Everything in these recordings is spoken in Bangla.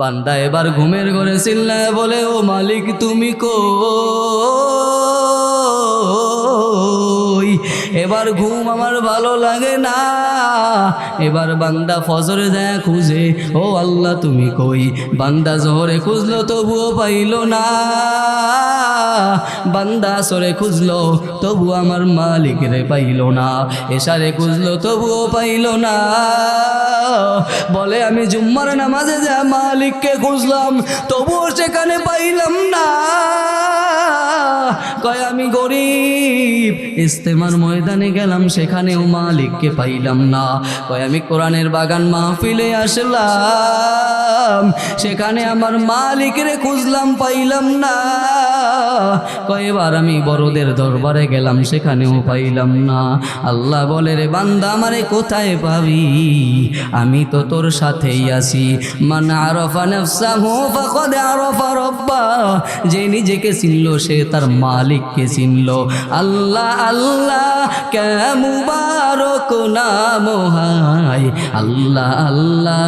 বান্দা এবার ঘুমের ঘরে চিল্লায় বলে ও মালিক তুমি কো এবার ঘুম আমার ভালো লাগে না। এবার বান্দা ফজরে যায় খুঁজে, ও আল্লাহ, তুমি কই? বান্দা জোহরে খুঁজলো, তবুও পাইল না। বান্দা সরে খুঁজলো, তবু আমার মালিক রে পাইল না। এসারে খুঁজলো, তবুও পাইল না। বলে, আমি জুম্মার নামাজে যা মালিককে খুঁজলাম, তবুও সেখানে পাইলাম না। কয়, আমি গরিব, ইস্তেমার ময়দানে গেলাম, সেখানেও মালিককে পাইলাম না। কয়, আমি কোরআনের বাগান মাহফিলে আসলাম, সেখানে আমার মালিকরে খুঁজলাম, পাইলাম না। কয়েবার আমি বড়দের দরবারে গেলাম, সেখানেও পাইলাম না। আল্লাহ বলে, রে বান্দা, আমারে কোথায় পাবি? আমি তো তোর সাথেই আছি। মান আরফা নাফসাহু ফাকাদ আরফা রাব্বা, যে নিজেকে চিনল, সে তার মালিককে চিনল। আল্লাহ আল্লাহ কে মুবারক নাম হায়? আল্লাহ আল্লাহ,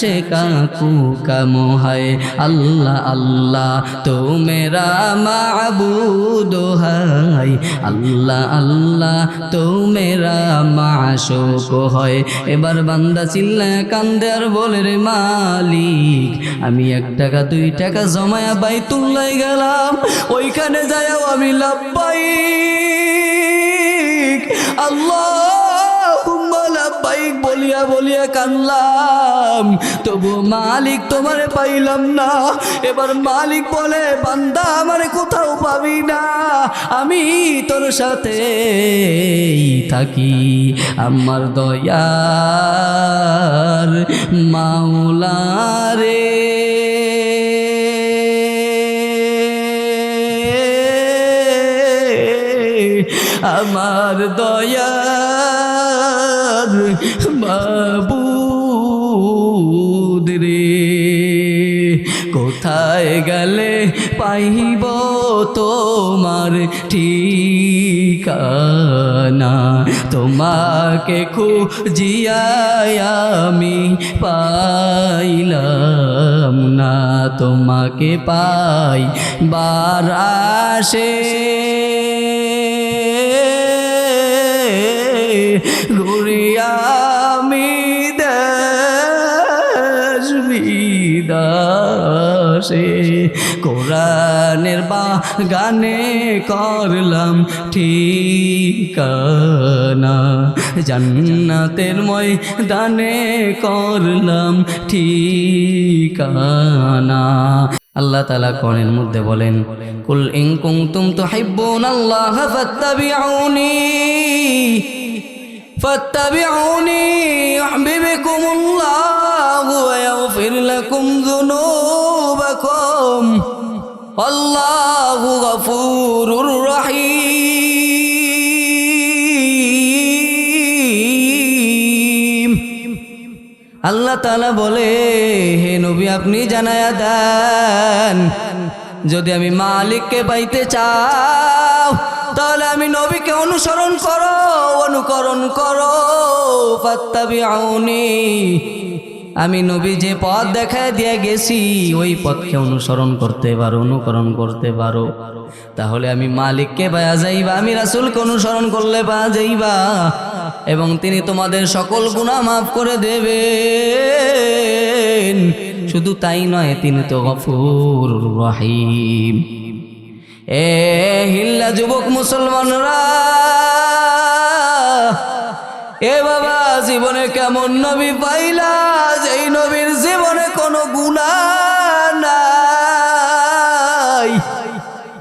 সে কাকু কাম হায়? আল্লাহ আল্লাহ তো মেরা মাবুদ হায়? আল্লাহ আল্লাহ তো মেরা মাশোক হয়? এবার বান্দা চিল্লা কান্দে আর বলে, রে মালিক, আমি এক টাকা, দুই টাকা জমায়া বাইতুল্লাই গেলাম। ওইখানে যাইও আমি লাভবাই আল্লাহ লাভবাইক বলিয়া বলিয়া কানলাম তবু মালিক তোমারে পাইলাম না। এবার মালিক বলে, বান্দা, আমারে কোথাও পাবি না। আমি তোর সাথে থাকি। আমার দয়ার মাওলা রে। আমার দয়ার বাবু রে। কোথায় গেলে পাইব তোমার ঠিকানা? তোমাকে খুঁজিয়াই আমি পাইলাম না। তোমাকে পাই বারাসে। ঘুরিয়ামি বিদাসে কোরআনের বা গানে করলাম ঠিকানা জান্নাতের মই দানে করলাম ঠিকানা আল্লাহ তালা কোরআনের মধ্যে বলেন কুল ইন কুনতুম তুহিব্বুনাল্লাহ ফাত্তাবিউনি فاتبعوني يحببكم الله ويغفر لكم ذنوبكم আল্লাহ গফুরুর রহিম। আল্লাহ তালা বলে, হে নবী, আপনি জানায়া দেন, যদি আমি মালিককে পাইতে চাও, তাহলে আমি নবীকে অনুসরণ করো, অনুকরণ করো ফাত্তাবি আউনি আমি নবী যে পথ দেখায় দিয়ে গেছি, ওই পথকে অনুসরণ করতে পারো, অনুকরণ করতে পারো। তাহলে আমি মালিককে পাওয়া যাইবা, আমি রাসুলকে অনুসরণ করলে পাওয়া যাইবা। এবং তিনি তোমাদের সকল গুণা মাফ করে দেবেন। শুধু তাই নয়, তিনি তো গফুর রহিম। এ হিল্লা যুবক মুসলমানরা! এ বাবা, জীবনে কেমন নবী পাইলা? যেই নবীর জীবনে কোনো গুণা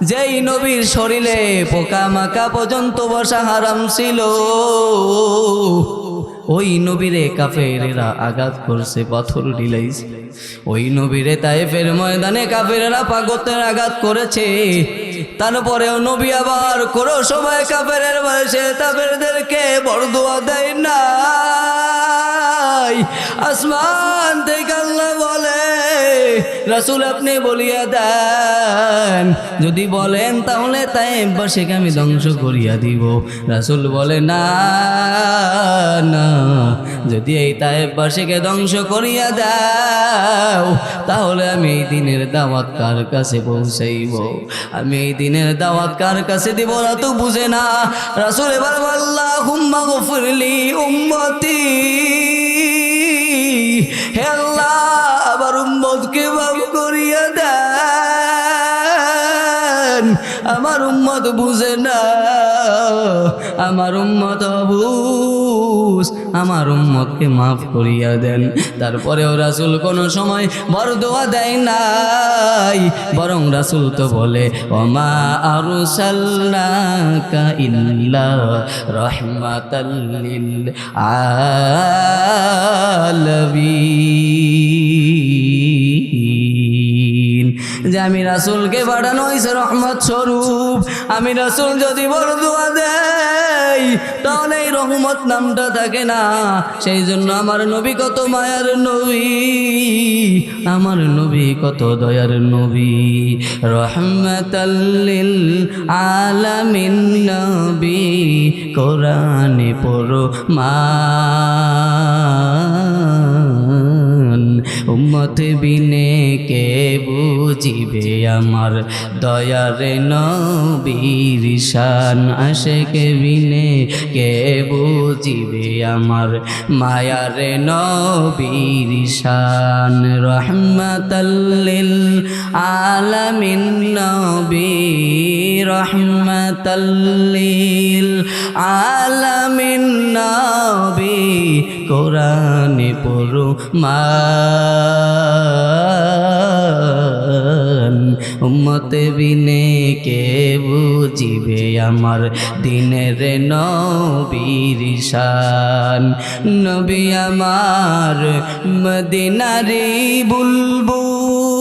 যেই নবীর শরীরে পোকা মাকা পর্যন্ত বসা হারাম ছিল, ওই নবীরে কাফেরেরা আঘাত করছে, পাথর ঢিলাইছে। ওই নবীরে তাইফের ময়দানে কাফেরেরা পাগতের আঘাত করেছে। তারপরেও নবী আবার কোনো সময় কাপের বয়সে তাফেরদেরকে বরদোয়া দেয় না আসমান থেকে আল্লাহ বলে, রাসুল আপনি বলিয়া দেন। যদি বলেন তাহলে তাই তাইবাসীকে আমি ধ্বংস করিয়া দিব। রাসুল বলে, না না, যদি এই তাইবাসীকে ধ্বংস করিয়া দাও, তাহলে আমি এই দিনের দাওয়াত কার কাছে পৌঁছাইব? আমি এই দিনের দাওয়াত কার কাছে দিব না তো বুঝে না। রাসুল এবার আল্লাহ হুম্মা গফিরলি উম্মতি। হে আল্লাহ, আবার উম্মতকে মাফ করিয়া দেন। আমার উম্মত বুঝে না, আমার উম্মত বুঝ আমার উম্মতকে মাফ করিয়া দেন। তারপরেও রাসুল কোনো সময় বড় দোয়া দেয় নাই। বরং রাসুল তো বলে, ওমা আরু ইল্লা যে আমি রাসুলকে পাঠানো হয়েছে রহমত স্বরূপ। আমি রাসুল যদি বড় দোয়া দেই তাহলে এই রহমত নামটা থাকে না। সেই জন্য আমার নবী কত মায়ার নবী, আমার নবী কত দয়ার নবী। রহমতাল্লিল আলামিন নবী, কোরআনে পড়ো মা। উম্মত বিনে কে বুঝিবে আমার? দয়ার নবীর শান আশেকে বিনে কে বুঝিবে আমার? মায়ার নবীর শান রহমতাল্লিল আলামিন নবী রহমতাল্লিল আলামিন নবী কোরআনে পড়ো মান। বিনে কে বুঝিবে আমার দিনের নবীর শান। নবী আমার মদিনারি বুলবুল।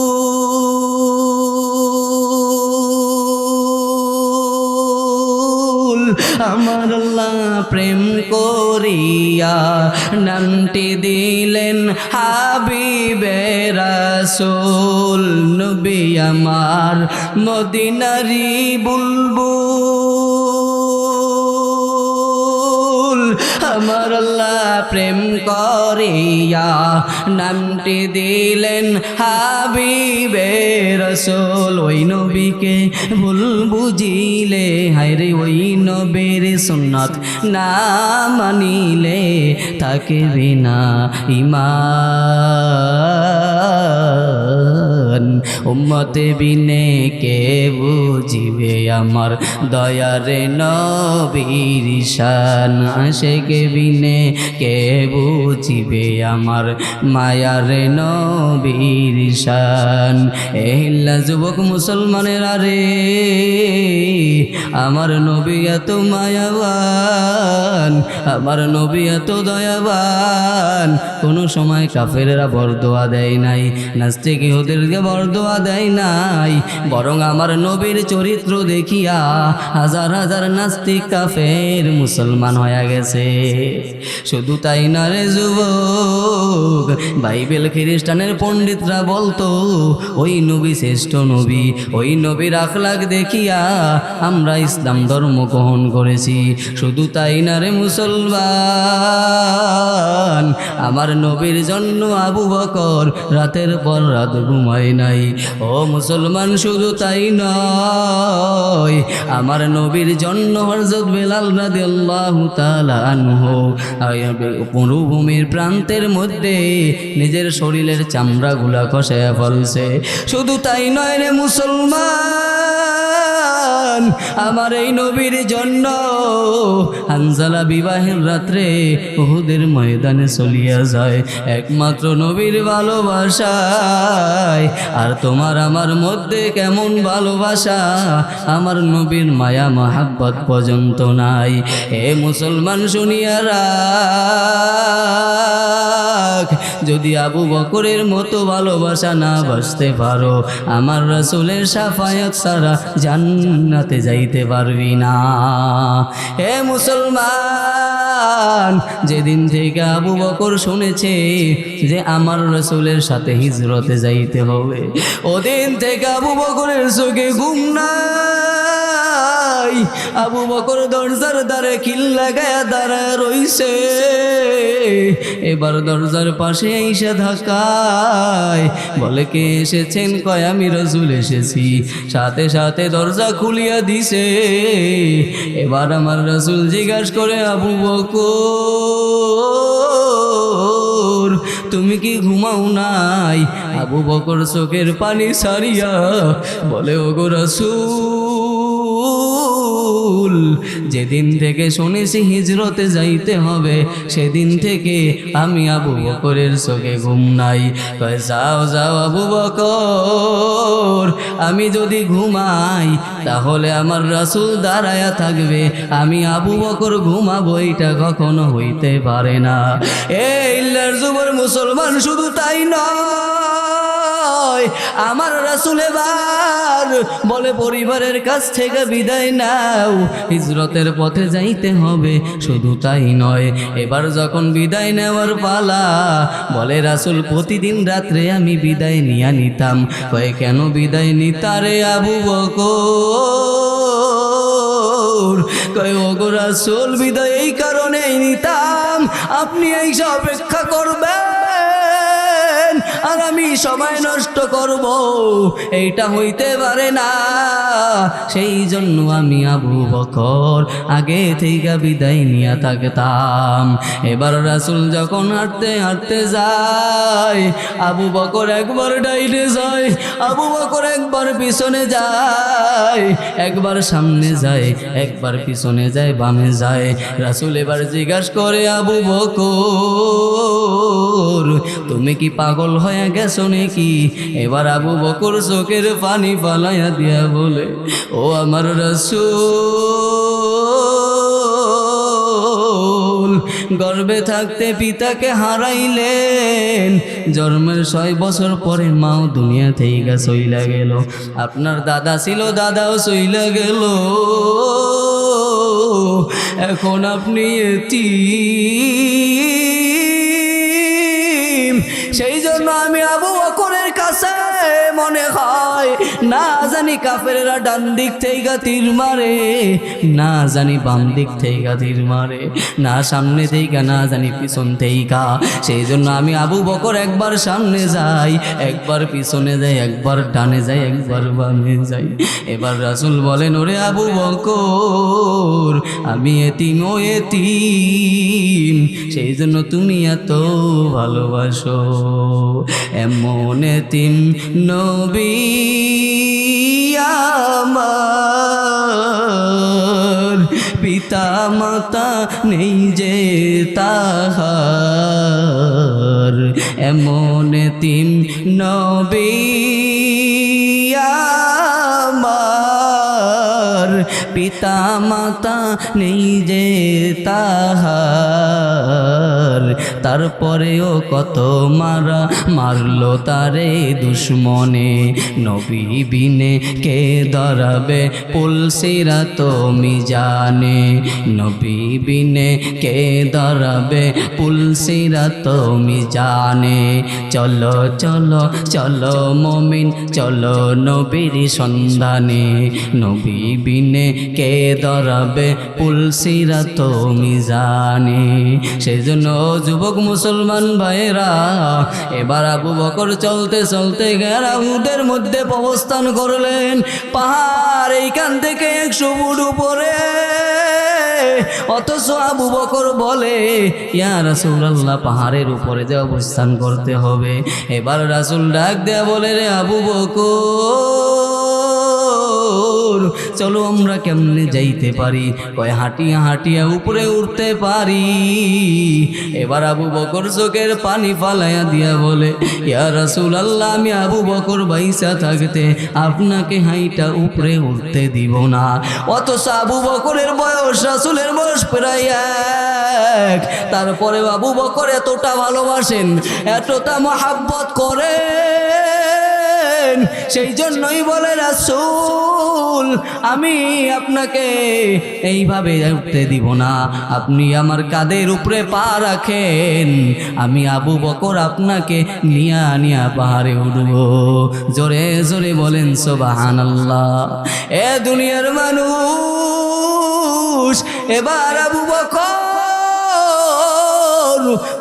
আমার প্রেম করিয়া নামটি দিলেন হাবিবে রাসূল নবী আমার মদিনারি বুলবুল। আমার প্রেম করিয়া নামটি দিলেন হাবিবে রসোল। ওই নবীকে ভুল বুঝিলে, হায়রে ওই নবীর সুন্নত না মানিলে তাকে বিনা ইমান উম্মতে বিনে কে বুঝিবে আমার দয়ারে নবীর শান আসে কে বিনে কে বুঝিবে আমার মায়ারে নবীর শান? এহিল্লা যুবক মুসলমানের আরে আমার নবী এত মায়াবান, আমার নবী এত দয়াবান। কোনো সময় কাফেরেরা বরদোয়া দেয় নাই, নাস্তিক ইহুদেরকে বরদোয়া দেয় নাই, বরং আমার নবীর চরিত্র দেখিয়া হাজার হাজার নাস্তিক কাফের মুসলমান হয়ে গেছে। শুধু তাই না রে যুবক। বাইবেল খ্রিস্টানের পণ্ডিতরা বলতো, ওই নবী শ্রেষ্ঠ নবী, ওই নবীর আখলাক দেখিয়া আমরা ইসলাম ধর্ম গ্রহণ করেছি। শুধু তাই না রে মুসলমান। আমার নবীর জন্য আবু বকর রাতের পর রাত ঘুমায় নাই। ও মুসলমান, শুধু তাই নয়। আমার নবীর জন্য হরজত বেলাল রাদি আল্লাহ আনহু। মরুভূমির প্রান্তের মধ্যে নিজের শরীরের চামড়াগুলা খসে ফলছে। শুধু তাই নয় রে মুসলমান! আমার এই নবীর জন্য। হানজালা বিবাহের রাত্রে বহুদের ময়দানে চলিয়া যায়। একমাত্র নবীর ভালোবাসায়। আর তোমার আমার মধ্যে কেমন ভালোবাসা? আমার নবীর মায়া মহাব্বত পর্যন্ত নাই। এ মুসলমান শুনিয়া রাখ যদি আবু বকরের মতো ভালোবাসা না বাসতে পারো, আমার রসুলের সাফায়াত সারা জান্নাতে যাইতে পারবি না। হে মুসলমান, যেদিন থেকে আবু বকর শুনেছে যে আমার রসুলের সাথে হিজরতে যাইতে হবে, ওদিন থেকে আবু বকরের চোখে ঘুম নাই আবু বকর দরজার দ্বারে কিল লাগায়া দাঁড়ায় রইছে। এবার দরজার পাশে এসে ধাক্কায়। বলে, কে এসেছেন? কয়, আমি রসুল এসেছি। সাথে সাথে দরজা খুলিয়া দিছে। এবার আমার রসুল জিজ্ঞাসা করে, আবু বকর, তুমি কি ঘুমাও নাই? আবু বকর চোখের পানি সারিয়া বলে, ওগো রসুল যেদিন থেকে শুনেছি হিজরতে যাইতে হবে, সেদিন থেকে আমি আবু বকরের চোখে ঘুম নাই। যাও যাও আবু বকর, আমি যদি ঘুমাই, তাহলে আমার রাসুল দাঁড়ায়া থাকবে। আমি আবু বকর ঘুমাবো এটা কখনো হইতে পারে না। এই যুবর মুসলমান, শুধু তাই নয়, আমার রাসুল এবার বলে, পরিবারের কাছ থেকে বিদায় নাও। হিজরতের পথে যাইতে হবে, শুধু তাই নয়, এবার যখন বিদায় নেওয়ার পালা, বলে রাসুল, প্রতিদিন রাত্রে আমি বিদায় নিয়ে নিতাম। কয়ে, কেন বিদায় নিতারে আবু বকর? কয় রাসুল, বিদায় এই কারণেই নিতাম। আপনি এই অপেক্ষা করবেন আর আমি সময় নষ্ট করব। এইটা হইতে পারে না। সেই জন্য আমি আবু বকর আগে থেকে বিদায় নিয়ে থাকতাম। এবার রাসুল যখন হাঁটতে হাঁটতে যায়, আবু বকর একবার ডাইনে যায়, আবু বকর একবার পিছনে যায়, একবার সামনে যায়, একবার পিছনে যায়, বামে যায়। রাসুল এবার জিজ্ঞাসা করে, আবু বকর, তুমি কি পাগল হয়ে গেছো নাকি এবার আবু বকর চোখের পানি পালাইয়া দিয়া বলে, ও আমার রসুল, গর্বে থাকতে পিতাকে হারাইলেন। জন্মের ছয় বছর পরে মাও দুনিয়া থেকে সইলা গেল। আপনার দাদা ছিল, দাদাও সইলা গেল। এখন আপনি এতিম। সেই জন্য আমি আবু বকরের কাছে মনে হয়, না জানি কাফেরেরা ডান দিক থেকে তীর মারে, না জানি বাম দিক থেকে তীর মারে, না সামনে থেকে না জানি পিছন থেকে সেই জন্য আমি আবু বকর একবার সামনে যাই, একবার পিছনে যাই, একবার ডানে যাই, একবার বামে যাই। এবার রাসুল বলেন, ওরে আবু বকর, আমি এতিম ও এতিম সেই জন্য তুমি এত ভালোবাসো। এমন এতিম নবী আমার। পিতা মাতা নেই যে তাহার। এমন এতিম নবী আমার। পিতা মাতা নেই যে তাহার। তারপরেও কত মারা মারলো তারে দুশ্মনে। নবী বিনে কে দরাবে পুলসিরা তুমি জানে। নবী বিনে কে দরাবে পুলসিরা তুমি জানে। চলো চলো চলো মমিন, চলো নবীর সন্ধানে। নবী বিনে কে দরাবে পুলসিরা তুমি জানে। সেই জন্য যুবক মুসলমান ভাইয়েরা, এবার আবু বকর চলতে চলতে গেরাহুদের মধ্যে অবস্থান করলেন। পাহাড় এইখান থেকে একশো ফুট উপরে। অথচ আবু বকর বলে, ইয়া রাসূলুল্লাহ, পাহাড়ের উপরে যে অবস্থান করতে হবে। এবার রাসূল ডাক দেয়া বলে, রে আবু বকর চলো আমরা কেমনে যাইতে পারি? কয় হাঁটিয়া হাঁটিয়া উপরে উঠতে পারি। এবার আবু বকর চোখের পানি ফালাইয়া দিয়া বলে, ইয়া রাসূল আল্লাহ আমি আবু বকর বাইসা থাকতে আপনাকে হাইটা উপরে উঠতে দিব না। অথচ আবু বকরের বয়স, রাসুলের বয়স প্রায় এক। তারপরে আবু বকর এতটা ভালোবাসেন, এতটা মহাব্বত করেন সেই জন্যই বলে রাসূল, আমি আপনাকে এইভাবে উঠতে দিব না। আপনি আমার কাদের উপরে পা রাখেন, আমি আবু বকর আপনাকে নিয়া নিয়া পাহাড়ে উঠব। জোরে জোরে বলেন সোবাহান আল্লাহ এ দুনিয়ার মানুষ, এবার আবু বকর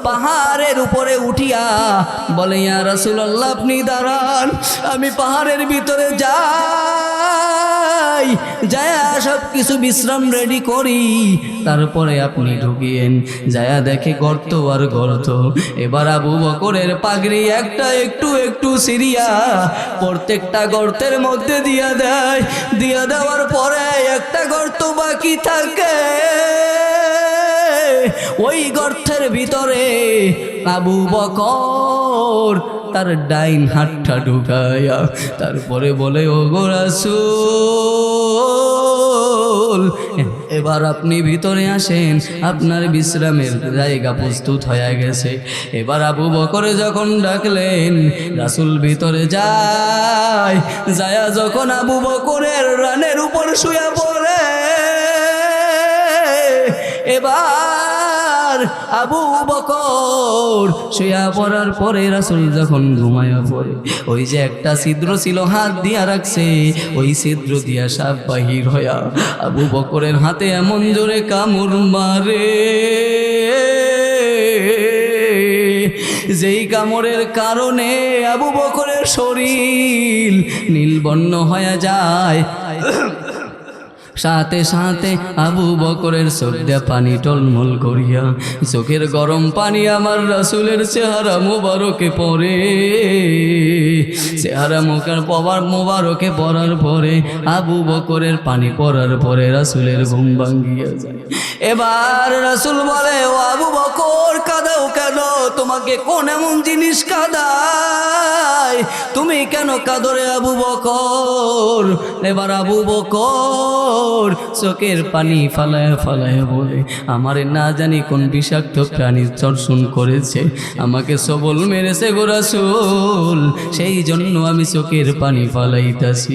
পাহাড়ের উপরে উঠিয়া বলে, ইয়া রাসূলুল্লাহ, আপনি দাঁড়ান। আমি পাহাড়ের ভিতরে যাই। যায়া সব কিছু বিশ্রাম রেডি করি। তারপরে আপনি ঢুকিয়েন। যায়া দেখে গর্ত আর গর্ত। এবার আবু বকরের পাগড়ি একটা একটু একটু সিরিয়া প্রত্যেকটা গর্তের মধ্যে দিয়া দেয়। দিয়া দেওয়ার পরে একটা গর্ত বাকি থাকে। ওই গর্তের ভিতরে আবু বকর তার ডাইন হাতটা ঢুকায়া তারপরে বলে ও গোরাসুল এবার আপনি ভিতরে আসেন, আপনার বিশ্রামের জায়গা প্রস্তুত হয়ে গেছে। এবার আবু বকরে যখন ডাকলেন, রাসুল ভিতরে যায়, যায়া যখন আবু বকরের রানের উপর শুয়ে পড়ে, এবার আবু বকর। শুয়া পড়ার পরে রাসুল যখন ঘুমায়া পড়ে, ওই যে একটা ছিদ্র ছিল, হাত দিয়া রাখছে, ওই ছিদ্র দিয়া সাপ বাহির হয়া আবু বকরের হাতে এমন জোরে কামড় মারে। যেই কামড়ের কারণে আবু বকরের শরীর নীলবর্ণ হয়ে যায়। সাথে সাথে আবু বকরের চোখ দিয়ে পানি টলমল করিয়া, চোখের গরম পানি আমার রাসুলের চেহারা মোবারকে পরে। চেহারা মুখের পবার মোবারকে পরার পরে, আবু বকরের পানি পরার পরে রাসুলের ঘুম ভাঙ্গিয়া যায়। এবার রাসুল বলে, ও আবু বকর, কাঁদাও কেন? তোমাকে কোন এমন জিনিস কাদায়? তুমি কেন কাদরে আবু বকর? এবার আবু বকর চোখের পানি ফালায় ফালায় বলে, আমার না জানি কোন বিষাক্ত প্রাণী চর্ষণ করেছে। আমাকে সবল মেরেছে গোরাসুল সেই জন্য আমি চোখের পানি ফালাইতাছি।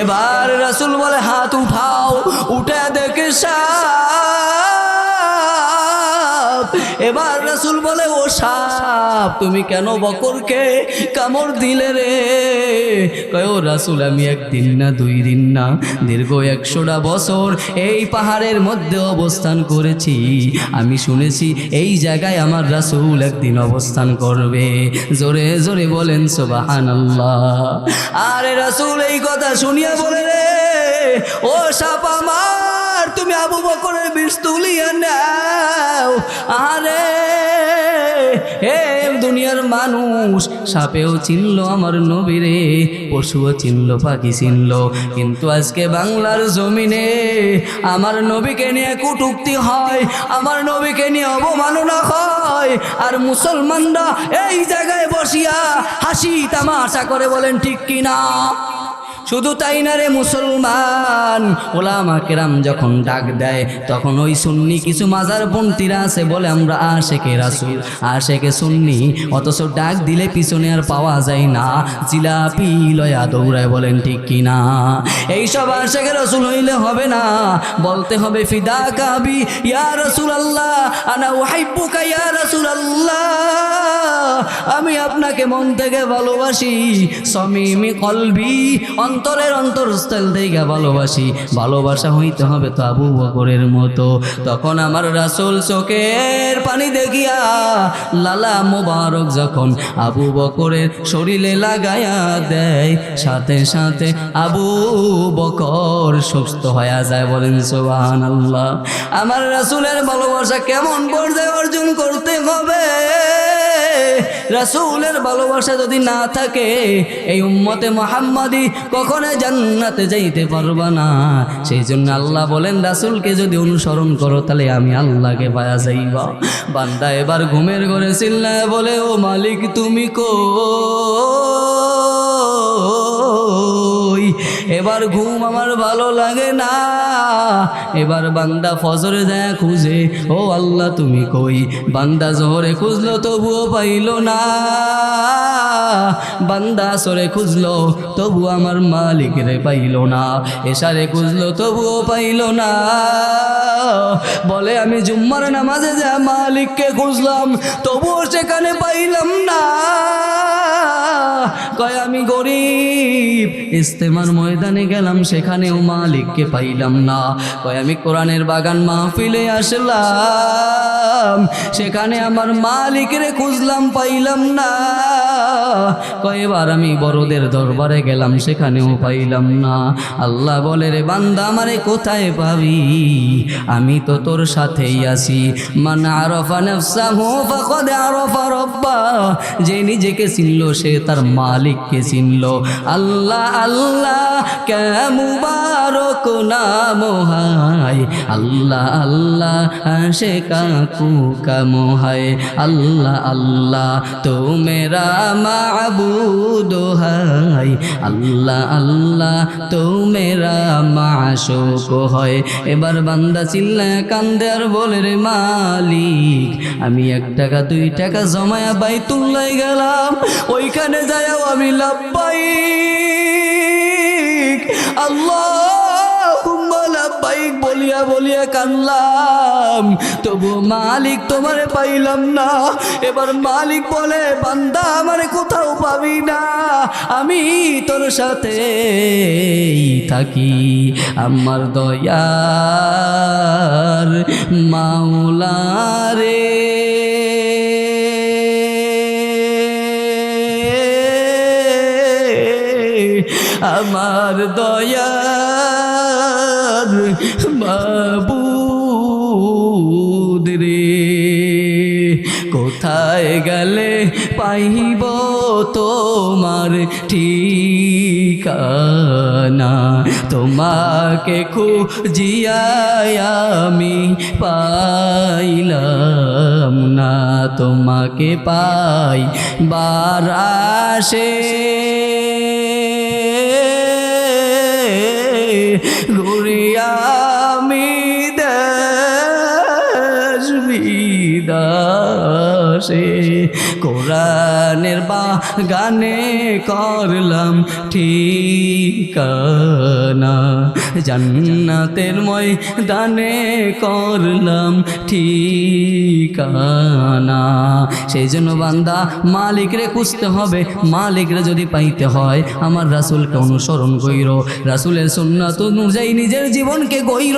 এবার রাসুল বলে, হাত উঠাও, উঠে দেখে সাপ এবার রাসুল বলে, ও সাপ, তুমি কেন বকরকে কামড় দিলে রে? কয় রাসুল, আমি একদিন না, দুই দিন না, দীর্ঘ একশোটা বছর এই পাহাড়ের মধ্যে অবস্থান করেছি। আমি শুনেছি এই জায়গায় আমার রাসুল একদিন অবস্থান করবে। জোরে জোরে বলেন সোবাহান আরে রাসুল, এই কথা শুনিয়া বলে রে, ও সাপ আমার তুমি আবু বকরের বিষ তুলিয়া নাও। আরে, হে দুনিয়ার মানুষ, সাপেও চিনল আমার নবীরে পশুও চিনল, পাখি চিনল। কিন্তু আজকে বাংলার জমিনে আমার নবীকে নিয়ে কুটুক্তি হয়, আমার নবীকে নিয়ে অবমাননা হয়, আর মুসলমানরা এই জায়গায় বসিয়া হাসি তামাশা করে বলেন, ঠিক কিনা? শুধু তাই না রে মুসলমান? ওলামা কেরাম যখন ডাক দেয়, তখন ওই সুন্নি কিছু মাজার পন্থীরা আছে বলে আমরা আশেকে রাসুল। আশেকে সুন্নি, অথচ ডাক দিলে পিছনে আর পাওয়া যায় না। জিলাপি লয়া দৌড়ায় বলেন, ঠিক কিনা এইসব আশেকে রসুল হইলে হবে না। বলতে হবে, ফিদা কাবি, ইয়া রসুল আল্লাহ আনা ওয়াইবুকা ইয়া রসুল আল্লাহ আমি আপনাকে মন থেকে ভালোবাসি। সমিমি কলবি, অন্তরের অন্তরস্থল থেকে ভালোবাসি। ভালোবাসা হইতে হবে তো আবু বকরের মতো। তখন আমার রাসুল চোখের পানি দেখিয়া লালা মোবারক যখন আবু বকরের শরীরে লাগায়া দেয়, সাথে সাথে আবু বকর সুস্থ হয়ে যায় বলেন সোহান আল্লাহ আমার রাসুলের ভালোবাসা কেমন পর্যায়ে অর্জন করতে হবে? রাসূলের ভালোবাসা যদি না থাকে, এই উম্মতে মোহাম্মদি কখনো জান্নাতে যাইতে পারবা না। সেই জন্য আল্লাহ বলেন, রাসূলকে যদি অনুসরণ করো, তাহলে আমি আল্লাহকে পায়া যাইবা। বান্দা এবার ঘুমের ঘরে চিল্লায় বলে, ও মালিক, তুমি কো এবার ঘুম আমার ভালো লাগে না। এবার বান্দা ফজরে যায় খুঁজে, ও আল্লাহ, তুমি কই? বান্দা জহরে খুঁজলো, তবুও পাইল না। বান্দা সরে খুঁজলো, তবু আমার মালিক রে পাইল না। এসারে খুঁজলো, তবুও পাইল না। বলে, আমি জুম্মার নামাজে যা মালিককে খুঁজলাম, তবুও সেখানে পাইলাম না। কয়, আমি গরিব, ইস্তেমার ময়দানে গেলাম, সেখানেও মালিককে পাইলাম না। কয়, আমি কোরআনের বাগান মাহফিলে আসলাম, সেখানে আমার মালিকের খুঁজলাম, পাইলাম না। কয়েবার আমি বড়দের দরবারে গেলাম, সেখানেও পাইলাম না। আল্লাহ বলে, রে বান্দা, আমারে কোথায় পাবি? আমি তো তোর সাথেই আছি। মান আরফা আরফা রাব্বা, যে নিজেকে চিনল, সে তার মালিককে চিনল। আল্লাহ আল্লাহ কে নাম হায়? আল্লাহ আল্লাহ, সে কাকু কাম হায়? আল্লাহ আল্লাহ তো মেরা মাবুদ হায়? আল্লাহ আল্লাহ তো মেরা মাশুক হয়? এবার বান্দা চিল্লা কান্দে আর বলে, রে মালিক, আমি এক টাকা, দুই টাকা জমায়া বাইতুল্লাই গেলাম। ওইখানে যাইও আমি লাভবাই আল্লাহ লাভবাইক বলিয়া বলিয়া কানলাম তবু মালিক তোমারে পাইলাম না। এবার মালিক বলে, বান্দা, আমারে কোথাও পাবি না। আমি তোর সাথে থাকি। আমার দয়ার মাওলারে আমার দয়ার বাবুদ রে। কোথায় গেলে পাইব তোমার ঠিকানা? তোমাকে খুঁজিয়ায় আমি পাইলাম না। তোমাকে পাই বারাসে ঘুরিয়ামি দেশ বিদাসে কোরআনের বা গানে করলাম ঠিকানা। জান্নাতের ময়দানে করলাম ঠিকানা। সেই জন্য বান্দা, মালিকরে খুঁজতে হবে। মালিকরে যদি পাইতে হয়, আমার রাসুলকে অনুসরণ কইর। রাসুলের সুন্নাত অনুযায়ী নিজের জীবনকে গইর।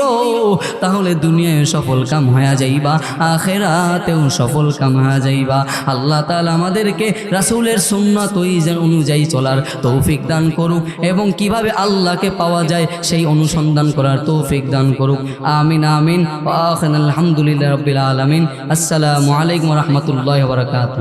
তাহলে দুনিয়ায় সফল কাম হয়ে যাইবা, আখেরাতেও সফল কাম হয়ে যাইবা। আল্লাহ তালা আমাদেরকে রাসুলের সুন্না সুন্নাত অনুযায়ী চলার তৌফিক দান করুক এবং কীভাবে আল্লাহকে পাওয়া যায় সেই অনুসন্ধান করার তৌফিক দান করুক। আমিন আমিন। আলহামদুলিল্লাহ রবিল আলমিন। আসসালামু আলাইকুম রহমতুল্লাহ বরকাত